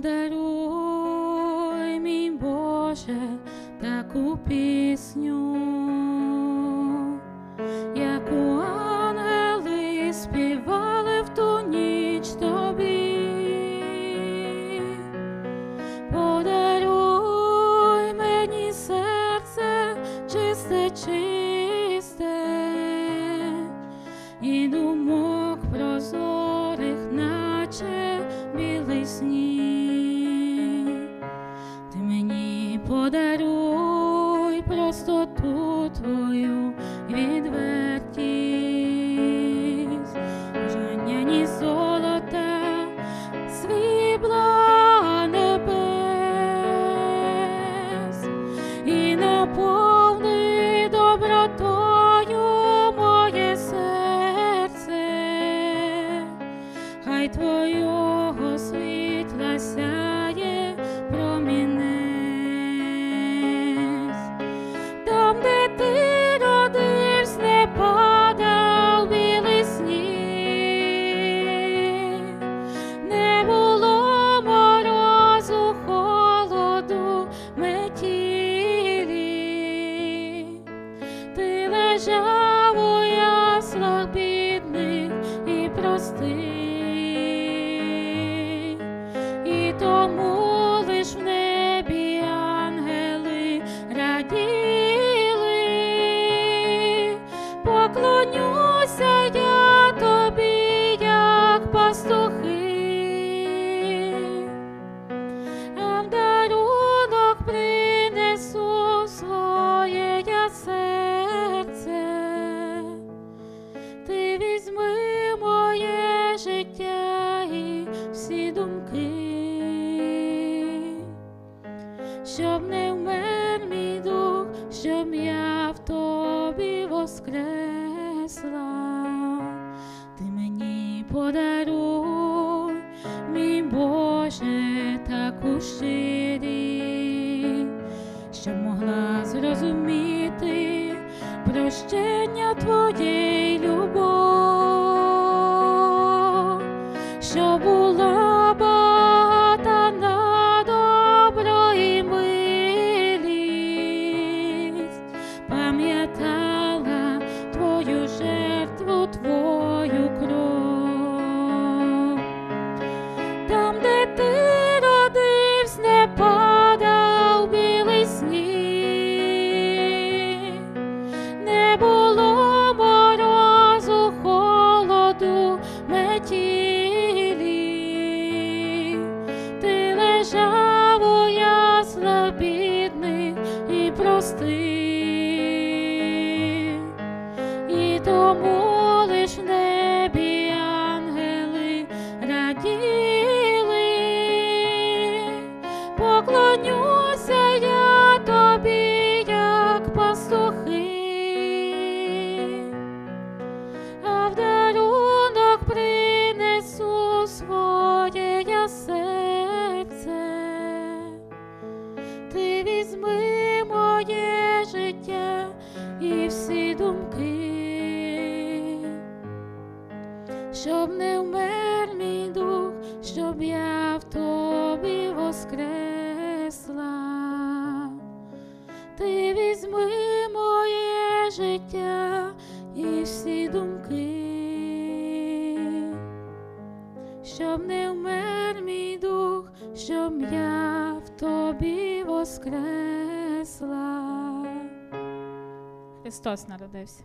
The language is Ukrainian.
подаруй, мій Боже, таку пісню, яку ангели співали в ту ніч тобі. Подаруй мені серце чисте, чисте, і думок прозорих, наче білий сніг. Подаруй простоту твою відвертість, бажання ні золота, срібла небес, і наповни добротою моє серце, хай твого щоб я в тобі воскресла. Ти мені подаруй, мій Боже, таку щирість, щоб могла зрозуміти прощення твоєї любов, що не було морозу, холоду, метілі. Ти лежав у бідних і простих, і тому щоб не вмер мій дух, щоб я в тобі воскресла. Ти візьми моє життя і всі думки, щоб не вмер мій дух, щоб я в тобі воскресла. Христос народився.